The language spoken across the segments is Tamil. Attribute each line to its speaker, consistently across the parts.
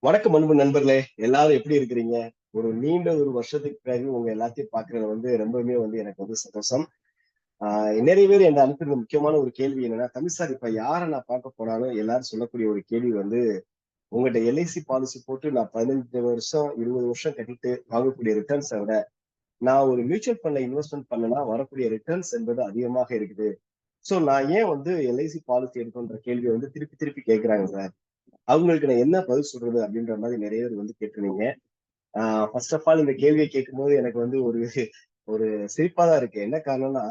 Speaker 1: வணக்கம் அன்பு நண்பர்களே எல்லாரும் எப்படி இருக்கிறீங்க? ஒரு நீண்ட ஒரு வருஷத்துக்கு பிறகு உங்க எல்லாத்தையும் பாக்குறது வந்து ரொம்பவுமே வந்து எனக்கு வந்து சந்தோஷம். ஆஹ் நிறைய பேர் என்ன அனுப்புற முக்கியமான ஒரு கேள்வி என்னன்னா தமிழ் சார் இப்ப யாரை நான் பார்க்க போனாலும் எல்லாரும் சொல்லக்கூடிய ஒரு கேள்வி வந்து உங்கள்கிட்ட எல்ஐசி பாலிசி போட்டு நான் பதினஞ்சு வருஷம் இருபது வருஷம் கட்டிட்டு வாங்கக்கூடிய ரிட்டர்ன்ஸை விட நான் ஒரு மியூச்சுவல் ஃபண்ட்ல இன்வெஸ்ட்மெண்ட் பண்ணனா வரக்கூடிய ரிட்டர்ன்ஸ் என்பது அதிகமாக இருக்குது. சோ நான் ஏன் வந்து எல்ஐசி பாலிசி எடுக்கணுன்ற கேள்வியை வந்து திருப்பி திருப்பி கேட்கிறாங்க சார்? அவங்களுக்கு நான் என்ன பதில் சொல்றது அப்படின்ற மாதிரி நிறைய பேர் வந்து கேட்டுருந்தீங்க. ஃபர்ஸ்ட் ஆஃப் ஆல் இந்த கேள்வியை கேட்கும்போது எனக்கு வந்து ஒரு ஒரு சிரிப்பா தான் இருக்கு. என்ன காரணம்னா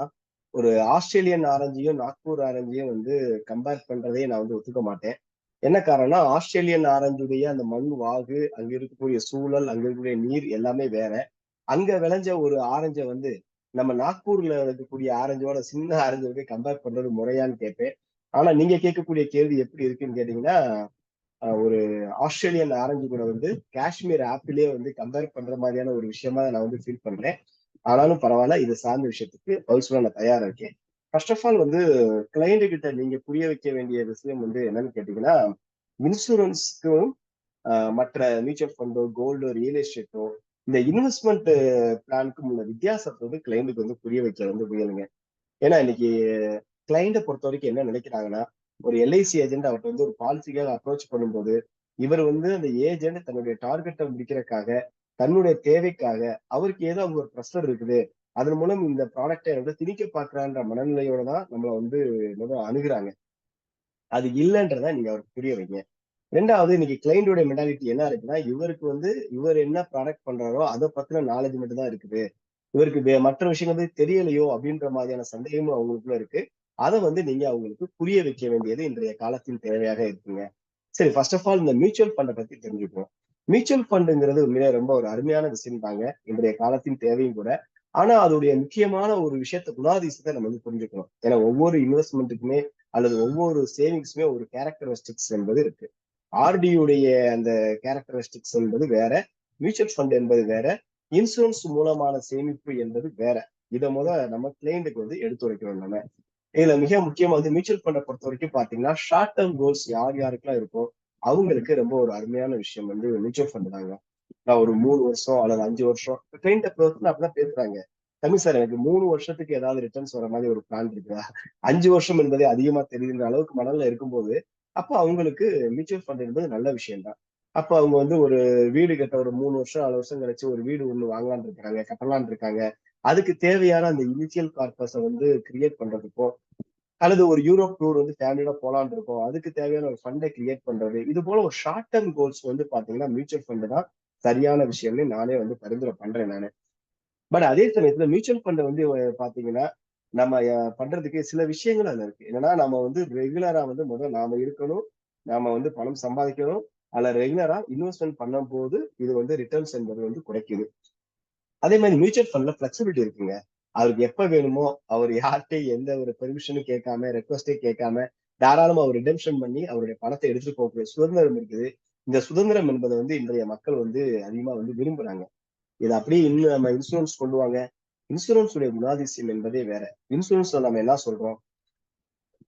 Speaker 1: ஒரு ஆஸ்திரேலியன் ஆரஞ்சையும் நாக்பூர் ஆரஞ்சையும் வந்து கம்பேர் பண்றதே நான் வந்து ஒத்துக்க மாட்டேன். என்ன காரணம்னா ஆஸ்திரேலியன் ஆரஞ்சுடைய அந்த மண் வாகு அங்க இருக்கக்கூடிய சூழல் அங்க இருக்கக்கூடிய நீர் எல்லாமே வேற. அங்க விளைஞ்ச ஒரு ஆரஞ்சை வந்து நம்ம நாக்பூர்ல இருக்கக்கூடிய ஆரஞ்சோட சின்ன ஆரஞ்சோட கம்பேர் பண்றது முறையான்னு கேட்பேன். ஆனா நீங்க கேட்கக்கூடிய கேள்வி எப்படி இருக்குன்னு கேட்டீங்கன்னா ஒரு ஆஸ்திரேலியன் ஆரஞ்சு கூட வந்து காஷ்மீர் ஆப்பிளே வந்து கம்பேர் பண்ற மாதிரியான ஒரு விஷயமா நான் வந்து ஃபீல் பண்றேன். ஆனாலும் பரவாயில்ல இது சார்ந்த விஷயத்துக்கு பதில் நான் தயாரா இருக்கேன். ஃபர்ஸ்ட் ஆஃப் ஆல் வந்து கிளைண்ட் கிட்ட நீங்க புரிய வைக்க வேண்டிய விஷயம் வந்து என்னன்னு கேட்டீங்கன்னா இன்சூரன்ஸ்க்கும் மற்ற மியூச்சுவல் ஃபண்டோ கோல்டோ ரியல் எஸ்டேட்டோ இந்த இன்வெஸ்ட்மெண்ட் பிளானுக்கும் உள்ள வித்தியாசத்தை வந்து கிளைண்ட்டுக்கு வந்து புரிய வைக்க வந்து முயலுங்க. ஏன்னா இன்னைக்கு கிளைண்ட்டை பொறுத்த வரைக்கும் என்ன நினைக்கிறாங்கன்னா ஒரு எல்ஐசி ஏஜென்ட் அவர்கிட்ட வந்து ஒரு பாலிசிக்காக அப்ரோச் பண்ணும்போது இவர் வந்து அந்த ஏஜென்ட் தன்னுடைய டார்கெட்டை முடிக்கிறதுக்காக தன்னுடைய தேவைக்காக அவருக்கு ஏதோ அவங்க ஒரு ப்ரெஷர் இருக்குது. அதன் மூலம் இந்த ப்ராடக்டை வந்து திணிக்க பாக்குறான்ற மனநிலையோட தான் நம்மளை வந்து அணுகுறாங்க. அது இல்லைன்றத நீங்க அவருக்கு புரிய வைங்க. ரெண்டாவது இன்னைக்கு கிளைண்டோட மென்டாலிட்டி என்ன இருக்குன்னா இவருக்கு வந்து இவர் என்ன ப்ராடக்ட் பண்றாரோ அதை பத்தின நாலேஜ் மட்டும் தான் இருக்குது. இவருக்கு மற்ற விஷயங்கள் வந்து தெரியலையோ அப்படின்ற மாதிரியான சந்தேகமும் அவங்களுக்குள்ள இருக்கு. அதை வந்து நீங்க அவங்களுக்கு புரிய வைக்க வேண்டியது இன்றைய காலத்தின் தேவையாக இருக்குங்க. சரி ஃபர்ஸ்ட் ஆஃப் ஆல் இந்த மியூச்சுவல் ஃபண்டை பத்தி தெரிஞ்சுக்குவோம். மியூச்சுவல் ஃபண்டுங்கிறது உண்மையிலே ரொம்ப ஒரு அருமையான விஷயம் தாங்க. இன்றைய காலத்தின் தேவையும் கூட. ஆனா அதோடைய முக்கியமான ஒரு விஷயத்த குணாதிசத்தை நம்ம வந்து புரிஞ்சுக்கணும். ஏன்னா ஒவ்வொரு இன்வெஸ்ட்மெண்ட்டுக்குமே அல்லது ஒவ்வொரு சேவிங்ஸுமே ஒரு கேரக்டரிஸ்டிக்ஸ் என்பது இருக்கு. ஆர்டியுடைய அந்த கேரக்டரிஸ்டிக்ஸ் என்பது வேற மியூச்சுவல் ஃபண்ட் என்பது வேற இன்சூரன்ஸ் மூலமான சேமிப்பு என்பது வேற. இதை முதல் நம்ம கிளைண்ட்டுக்கு வந்து எடுத்துரைக்கணும் நம்ம. இதுல மிக முக்கியமா வந்து மியூச்சுவல் ஃபண்டை பொறுத்த வரைக்கும் பாத்தீங்கன்னா ஷார்ட் டேர்ம் கோல்ஸ் யார் யாருக்கெல்லாம் இருக்கோ அவங்களுக்கு ரொம்ப ஒரு அருமையான விஷயம் வந்து மியூச்சுவல் ஃபண்ட் தாங்க. நான் ஒரு மூணு வருஷம் அல்லது அஞ்சு வருஷம் கிளைண்ட் பொறுத்து அப்படிதான் பேசுறாங்க. தமிழ் சார் எனக்கு மூணு வருஷத்துக்கு ஏதாவது ரிட்டர்ன்ஸ் வர மாதிரி ஒரு பிளான் இருக்குதா? அஞ்சு வருஷம் என்பதே அதிகமா தெரியுன்ற அளவுக்கு மணல்ல இருக்கும்போது அப்போ அவங்களுக்கு மியூச்சுவல் ஃபண்ட் என்பது நல்ல விஷயம்தான். அப்போ அவங்க வந்து ஒரு வீடு கட்ட ஒரு மூணு வருஷம் நாலு வருஷம் கழிச்சு ஒரு வீடு ஒன்று வாங்கலான் இருக்காங்க கட்டலான் இருக்காங்க. அதுக்கு தேவையான அந்த இனிஷியல் கார்பஸை வந்து கிரியேட் பண்றதுக்கும் அல்லது ஒரு யூரோப் டூர் வந்து ஃபேமிலியோட போலான் இருக்கும் அதுக்கு தேவையான ஒரு ஃபண்டை கிரியேட் பண்றது. இது போல ஒரு ஷார்ட் டேர்ம் கோல்ஸ் வந்து பாத்தீங்கன்னா மியூச்சுவல் ஃபண்டு தான் சரியான விஷயம்னு நானே வந்து பரிந்துரை பண்றேன் நானு. பட் அதே சமயத்துல மியூச்சுவல் ஃபண்ட் வந்து பாத்தீங்கன்னா நம்ம பண்றதுக்கு சில விஷயங்கள் அதுல இருக்கு. என்னன்னா நம்ம வந்து ரெகுலரா வந்து முதல் நாம இருக்கணும் நாம வந்து பணம் சம்பாதிக்கணும் அதுல ரெகுலரா இன்வெஸ்ட்மெண்ட் பண்ணும் போது இது வந்து ரிட்டர்ன்ஸ் என்பது வந்து குறைக்குது. அதே மாதிரி மியூச்சுவல் ஃபண்ட்ல பிளெக்சிபிலிட்டி இருக்குங்க. அவருக்கு எப்ப வேணுமோ அவர் யார்கிட்டையும் எந்த ஒரு பெர்மிஷனும் கேட்காம ரெக்வஸ்டே கேட்காம தாராளமா அவர் ரிடெம்ஷன் பண்ணி அவருடைய பணத்தை எடுத்துட்டு போகக்கூடிய சுதந்திரம் இருக்குது. இந்த சுதந்திரம் என்பதை வந்து இன்றைய மக்கள் வந்து அதிகமா வந்து விரும்புறாங்க. இது அப்படியே இன்னும் நம்ம இன்சூரன்ஸ் கொண்டு வாங்க. இன்சூரன்ஸ் உடைய குணாதிசயம் என்பதே வேற. இன்சூரன்ஸ்ல நம்ம என்ன சொல்றோம்?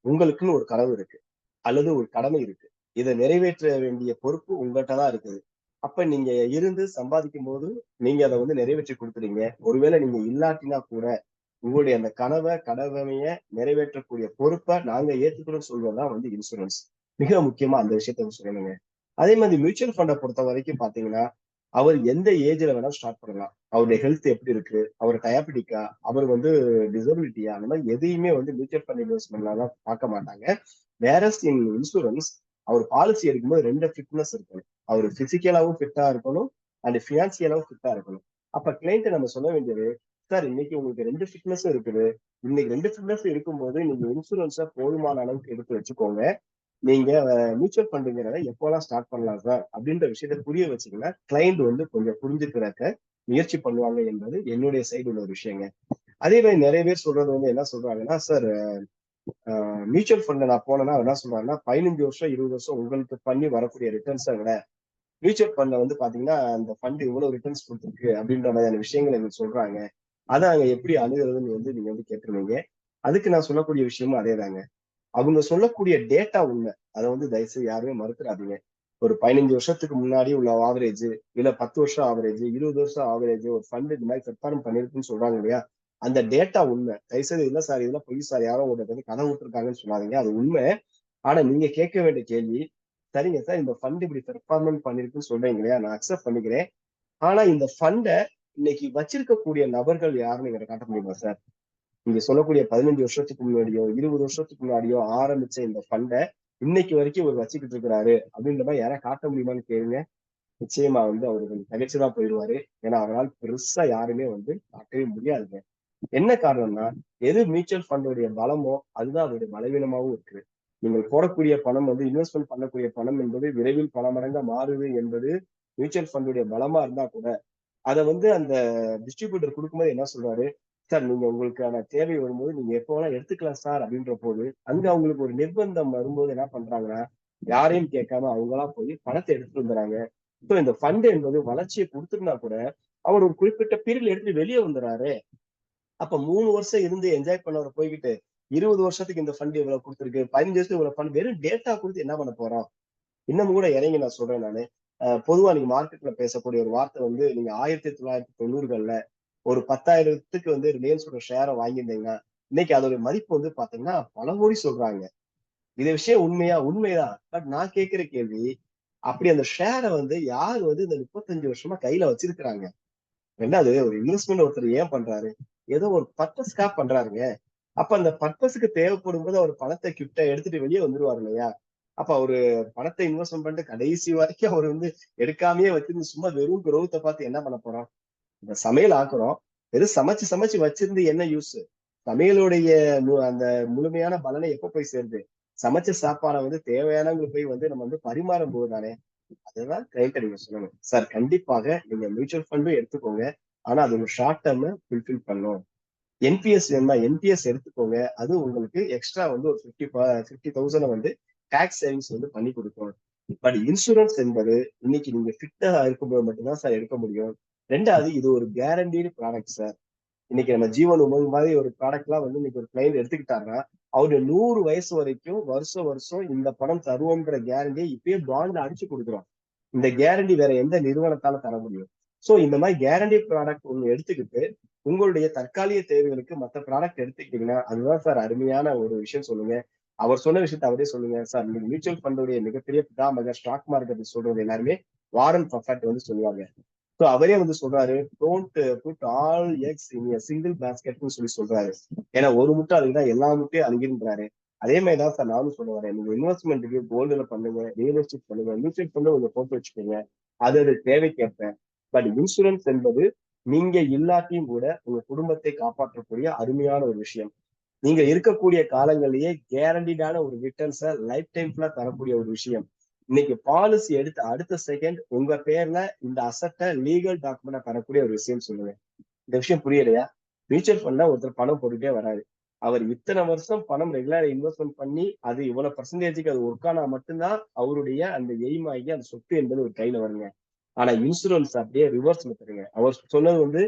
Speaker 1: உங்களுக்குன்னு ஒரு கனவு இருக்கு. அல்லது ஒரு கடமை இருக்கு. இதை நிறைவேற்ற வேண்டிய பொறுப்பு உங்கள்கிட்ட தான் இருக்குது. அப்ப நீங்க இருந்து சம்பாதிக்கும் போது நீங்க அதை வந்து நிறைவேற்றி கொடுத்துறீங்க. ஒருவேளை நீங்க இல்லாட்டினா கூட உங்களுடைய அந்த கனவை கடமைய நிறைவேற்றக்கூடிய பொறுப்பை நாங்க ஏத்துக்கணும்னு சொல்வதுதான் வந்து இன்சூரன்ஸ் மிக முக்கியமா அந்த விஷயத்த சொல்லணுங்க. அதே மாதிரி மியூச்சுவல் ஃபண்டை பொறுத்த வரைக்கும் பாத்தீங்கன்னா அவர் எந்த ஏஜ்ல வேணா ஸ்டார்ட் பண்ணலாம். அவருடைய ஹெல்த் எப்படி இருக்கு? அவர் டயாபிட்டிக்கா அவர் வந்து டிசபிலிட்டியா அந்த மாதிரி எதையுமே வந்து மியூச்சுவல் ஃபண்ட் இன்வெஸ்ட்மெண்ட்லாம் பார்க்க மாட்டாங்க. வேற இன் இன்சூரன்ஸ் அவர் பாலிசி எடுக்கும்போது ரெண்டு ஃபிட்னஸ் இருக்கணும் அவர் பிசிக்கலாவும் ஃபிட்டா இருக்கணும் அண்ட் ஃபினான்சியலாவும் ஃபிட்டா இருக்கணும். அப்ப கிளைண்ட் நம்ம சொல்ல வேண்டியது சார் இன்னைக்கு உங்களுக்கு ரெண்டு ஃபிட்னஸும் இருக்குது. இன்னைக்கு ரெண்டு ஃபிட்னஸ் இருக்கும்போது நீங்க இன்சூரன்ஸை போதுமான அளவுக்கு எடுத்து வச்சுக்கோங்க. நீங்க மியூச்சுவல் ஃபண்டுங்கிறத எப்போலாம் ஸ்டார்ட் பண்ணலாம் சார் அப்படின்ற விஷயத்த புரிய வச்சீங்கன்னா கிளைண்ட் வந்து கொஞ்சம் புரிஞ்சுக்கிறக்க முயற்சி பண்ணுவாங்க என்பது என்னுடைய சைடு உள்ள ஒரு விஷயங்க. அதே மாதிரி நிறைய பேர் சொல்றது வந்து என்ன சொல்றாங்கன்னா சார் மியூச்சுவல் ஃபண்ட் நான் போனேன்னா என்ன சொல்றாங்கன்னா பதினஞ்சு வருஷம் இருபது வருஷம் உங்களுக்கு பண்ணி வரக்கூடிய ரிட்டர்ன்ஸை விட மியூச்சுவல் ஃபண்ட்ல வந்து பாத்தீங்கன்னா அந்த ஃபண்ட் இவ்வளவு ரிட்டர்ன்ஸ் கொடுத்துருக்கு அப்படின்ற மாதிரியான விஷயங்கள் எங்களுக்கு சொல்றாங்க. அதை அங்க எப்படி அணுகிறதுன்னு வந்து நீங்க வந்து கேட்டுருவீங்க அதுக்கு நான் சொல்லக்கூடிய விஷயமும் அதே தாங்க அவங்க சொல்லக்கூடிய டேட்டா உண்மை. அதை வந்து தயவுசெய்து யாருமே மறுத்துறாதீங்க. ஒரு பதினஞ்சு வருஷத்துக்கு முன்னாடி உள்ள ஆவரேஜ் இல்ல பத்து வருஷம் ஆவரேஜ் இருபது வருஷம் ஆவரேஜ் ஒரு ஃபண்ட் இந்த மாதிரி பெர்ஃபார்ம் பண்ணிருக்குன்னு சொல்றாங்க இல்லையா? அந்த டேட்டா உண்மை. தயவுசெய்து இல்ல சார் இதெல்லாம் பொய் சார் யாரோ உங்களுக்கு வந்து கதை விட்டுருக்காங்கன்னு சொல்லாதீங்க. அது உண்மை. ஆனா நீங்க கேட்க வேண்டிய கேள்வி சரிங்க சார். இந்த ஃபண்ட் இப்படி பெர்ஃபார்மன்ஸ் பண்ணிருக்குன்னு சொல்றீங்க இல்லையா? நான் அக்செப்ட் பண்ணிக்கிறேன். ஆனா இந்த ஃபண்டை இன்னைக்கு வச்சிருக்கக்கூடிய நபர்கள் யாருன்னு எங்களை காட்ட முடியுமா சார்? நீங்க சொல்லக்கூடிய பதினஞ்சு வருஷத்துக்கு முன்னாடியோ இருபது வருஷத்துக்கு முன்னாடியோ ஆரம்பிச்ச இந்த ஃபண்டை இன்னைக்கு வரைக்கும் இவர் வச்சுக்கிட்டு இருக்கிறாரு. அப்படின்ற மாதிரி யாரா காட்ட முடியுமான்னு கேளுங்க. நிச்சயமா வந்து அவரு கொஞ்சம் தகச்சுதான் போயிடுவாரு. ஏன்னா அவரால் பெருசா யாருமே வந்து காட்டவே முடியாதுங்க. என்ன காரணம்னா எது மியூச்சுவல் ஃபண்டோடைய பலமோ அதுதான் அதோடைய பலவீனமாகவும் இருக்கு. நீங்கள் போடக்கூடிய பணம் வந்து இன்வெஸ்ட்மெண்ட் பண்ணக்கூடிய பணம் என்பது விரைவில் பல மடங்கா மாறுது என்பது மியூச்சுவல் ஃபண்டுடைய பலமா இருந்தா கூட அதை வந்து அந்த டிஸ்ட்ரிபியூட்டர் கொடுக்கும்போது என்ன சொல்றாரு? சார் நீங்க உங்களுக்கான தேவை வரும்போது நீங்க எப்போ வேணா எடுத்துக்கலாம் சார் அப்படின்ற போது அங்க அவங்களுக்கு ஒரு நிர்பந்தம் வரும்போது என்ன பண்றாங்கன்னா யாரையும் கேட்காம அவங்களா போய் பணத்தை எடுத்துட்டு வந்துறாங்க ஸோ இந்த ஃபண்ட் என்பது வளர்ச்சியை கொடுத்துருந்தா கூட அவர் ஒரு குறிப்பிட்ட பீரியட் எடுத்துட்டு வெளியே வந்துறாரு அப்ப மூணு வருஷம் இருந்து என்ஜாய் பண்ணவர் போய்கிட்டு இருபது வருஷத்துக்கு இந்த ஃபண்ட் இவ்வளவு கொடுத்துருக்கு. பதினஞ்சு வருஷத்துக்கு இவ்வளவு ஃபண்ட் வெறும் டேட்டா கொடுத்து என்ன பண்ண போறோம்? இன்னமும் கூட இறங்கி நான் சொல்றேன் நானு. பொதுவா நீங்க மார்க்கெட்ல பேசக்கூடிய ஒரு வார்த்தை வந்து நீங்க ஆயிரத்தி தொள்ளாயிரத்தி தொண்ணூறுகள்ல ஒரு பத்தாயிரத்துக்கு வந்து ரிலையன்ஸோட ஷேரை வாங்கியிருந்தீங்கன்னா இன்னைக்கு அதோட மதிப்பு வந்து பாத்தீங்கன்னா பல கோடி சொல்றாங்க. இது விஷயம் உண்மையா? உண்மைதான். பட் நான் கேட்கிற கேள்வி அப்படி அந்த ஷேரை வந்து யார் வந்து இந்த முப்பத்தஞ்சு வருஷமா கையில வச்சிருக்கிறாங்க? ரெண்டாவது ஒரு இன்வெஸ்ட்மெண்ட் ஒருத்தர் ஏன் பண்றாரு? ஏதோ ஒரு பர்பஸ்க்காக பண்றாருங்க. அப்ப அந்த பர்பஸுக்கு தேவைப்படும் போது அவர் பணத்தை கிட்ட எடுத்துட்டு வெளியே வந்துருவாரு இல்லையா? அப்ப அவரு பணத்தை இன்வெஸ்ட்மெண்ட் பண்ணிட்டு கடைசி வரைக்கும் அவர் வந்து எடுக்காமயே வச்சிருந்து சும்மா வெறும் குரோத்தை பார்த்து என்ன பண்ண போறோம் இந்த சமையல் ஆக்குறோம். வெறும் சமைச்சு சமைச்சு வச்சிருந்து என்ன யூஸ் சமையலுடைய அந்த முழுமையான பலனை எப்ப போய் சேருது? சமைச்ச சாப்பாடை வந்து தேவையானவங்களுக்கு போய் வந்து நம்ம வந்து பரிமாறும் போது தானே? அதுதான் கிளைண்ட் நீங்க சொல்லணும். சார் கண்டிப்பாக நீங்க மியூச்சுவல் ஃபண்டும் எடுத்துக்கோங்க. ஆனா அது ஒரு ஷார்ட் டேர்ம் ஃபுல்ஃபில் பண்ணும் என்பிஎஸ் வேணுமா? என்பிஎஸ் எடுத்துக்கோங்க. அது உங்களுக்கு எக்ஸ்ட்ரா வந்து ஒரு ஃபிஃப்டி ஃபிஃப்டி தௌசண்ட் வந்து டேக்ஸ் சேவிங்ஸ் வந்து பண்ணி கொடுக்கும். பட் இன்சூரன்ஸ் என்பது இன்னைக்கு நீங்க ஃபிட்டா இருக்கும்போது மட்டும்தான் சார் எடுக்க முடியும். ரெண்டாவது இது ஒரு கேரண்டீடு ப்ராடக்ட் சார் இன்னைக்கு நம்ம ஜீவன் உமங் மாதிரி ஒரு ப்ராடக்ட்லாம் வந்து இன்னைக்கு ஒரு கிளைண்ட் எடுத்துக்கிட்டாங்கன்னா அவருடைய நூறு வயசு வரைக்கும் வருஷம் வருஷம் இந்த பணம் தருவோங்கிற கேரண்டியை இப்பயே பாண்ட்ல அடிச்சு கொடுக்குறோம். இந்த கேரண்டி வேற எந்த நிறுவனத்தால தர முடியும்? ஸோ இந்த மாதிரி கேரண்டி ப்ராடக்ட் ஒன்று எடுத்துக்கிட்டு உங்களுடைய தற்காலிக தேவைகளுக்கு மற்ற ப்ராடக்ட் எடுத்துக்கிட்டீங்கன்னா அதுதான் சார் அருமையான ஒரு விஷயம் சொல்லுங்க. அவர் சொன்ன விஷயத்த அவரே சொல்லுங்க. சார் நீங்க மியூச்சுவல் ஃபண்டுடைய மிகப்பெரிய பிதாமக ஸ்டாக் மார்க்கெட் சொல்றது எல்லாருமே வாரன் பர்ஃபெக்ட் வந்து சொல்லுவாங்க. ஸோ அவரே வந்து சொல்றாரு don't put all eggs in single பேஸ்கெட்னு சொல்லி சொல்றாரு. ஏன்னா ஒரு முட்டை அதுக்குதான் எல்லா முட்டையும் அணுகின்றாரு அதே மாதிரி தான் சார் நானும் சொல்ல வரேன். நீங்க இன்வெஸ்ட்மெண்ட்டுக்கு கோல்டுல பண்ணுங்க ரியல் எஸ்டேட் பண்ணுங்க மியூச்சுவல் ஃபண்டு கொஞ்சம் போட்டு வச்சுக்கோங்க. அது அது தேவைக்கேற்ப. பட் இன்சூரன்ஸ் என்பது நீங்க இல்லாட்டியும் கூட உங்க குடும்பத்தை காப்பாற்றக்கூடிய அருமையான ஒரு விஷயம். நீங்க இருக்கக்கூடிய காலங்களிலேயே கேரண்டிடான ஒரு ரிட்டர்ன்ஸை லைஃப் டைம் ஃபுல்லா தரக்கூடிய ஒரு விஷயம். இன்னைக்கு பாலிசி எடுத்த அடுத்த செகண்ட் உங்க பேர்ல இந்த அசட்டை லீகல் டாக்குமெண்ட் தரக்கூடிய ஒரு விஷயம் சொல்லுங்க இந்த விஷயம் புரியலையா? மியூச்சுவல் ஃபண்ட்ல ஒருத்தர் பணம் போட்டுட்டே வராரு. அவர் இத்தனை வருஷம் பணம் ரெகுலர் இன்வெஸ்ட்மெண்ட் பண்ணி அது இவ்வளவு பர்சன்டேஜுக்கு அது ஒர்க் ஆனா மட்டும்தான் அவருடைய அந்த எய்ம் ஆகி அந்த சொத்து என்பது ஒரு கையில வருங்க. ஆனா இன்சூரன்ஸ் அப்படியே ரிவர்ஸ் மெத்தடுங்க அவர் சொன்னது வந்து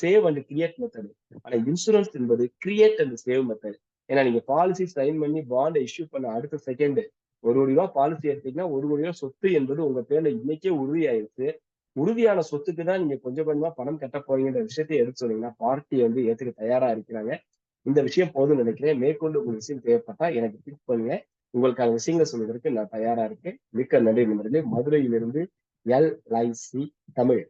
Speaker 1: சேவ் அண்ட் கிரியேட் மெத்தடு ஆனா இன்சூரன்ஸ் என்பது கிரியேட் அண்ட் சேவ் மெத்தட் ஏன்னா நீங்க பாலிசி சைன் பண்ணி பாண்டை இஷ்யூ பண்ண அடுத்த செகண்ட் ஒரு கோடி ரூபாய் பாலிசி எடுத்தீங்கன்னா ஒரு கோடி ரூபாய் சொத்து என்பது உங்க பேர்ல இன்னைக்கே உறுதியாயிருச்சு. உறுதியான சொத்துக்கு தான் நீங்க கொஞ்சம் கொஞ்சமா பணம் கட்ட போறீங்கிற விஷயத்தை எடுத்து சொன்னீங்கன்னா பார்ட்டி வந்து ஏத்துக்க தயாரா இருக்கிறாங்க. இந்த விஷயம் போதும் நினைக்கிறேன். மேற்கொண்டு உங்களுக்கு விஷயம் தேவைப்பட்டா எனக்கு பிக் பண்ணுங்க. உங்களுக்கான விஷயங்களை சொல்வதற்கு நான் தயாரா இருக்கேன். மிக்க நன்றி நண்பர்களே. மதுரையிலிருந்து எல்ஐசி தமிழ்.